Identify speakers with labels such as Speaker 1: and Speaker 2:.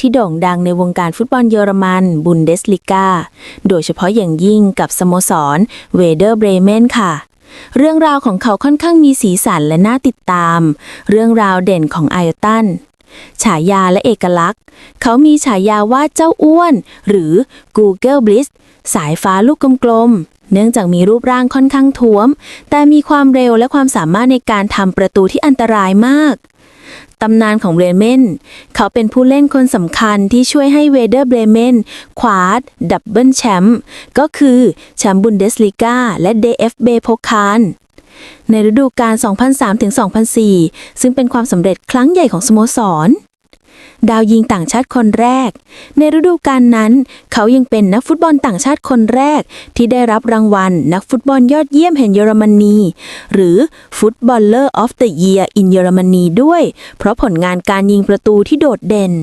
Speaker 1: ที่โด่งดังในวงการฟุตบอลเยอรมันบุนเดสลิกาโดยเฉพาะอย่างยิ่งกับสโมสรเวเดอร์เบรเมนค่ะ เรื่องราวของเขาค่อนข้างมีสีสันและน่าติดตาม เรื่องราวเด่นของไออตันฉายาและเอกลักษณ์ เขามีฉายาว่าเจ้าอ้วน หรือ Google Blitz สายฟ้าลูกกลม เนื่องจากมีรูปร่างค่อนข้างท้วม แต่มีความเร็วและความสามารถในการทำประตูที่อันตรายมากตำนานของเบรเมน เขาเป็นผู้เล่นคนสำคัญที่ช่วยให้เวเดอร์เบรเมนคว้าดับเบิลแชมป์ก็คือแชมป์บุนเดสลิกาและ DFB โพคารในฤดูกาล 2003-2004 ซึ่งเป็นความสำเร็จครั้งใหญ่ของสโมสร ดาวยิงต่างชาติคนแรก ในฤดูกาลนั้น เขายังเป็นนักฟุตบอลต่างชาติคนแรก ที่ได้รับรางวัล นักฟุตบอลยอดเยี่ยมแห่งเยอรมนี หรือ Footballer of the Year in เยอรมนีด้วย เพราะผลงานการยิงประตูที่โดดเด่น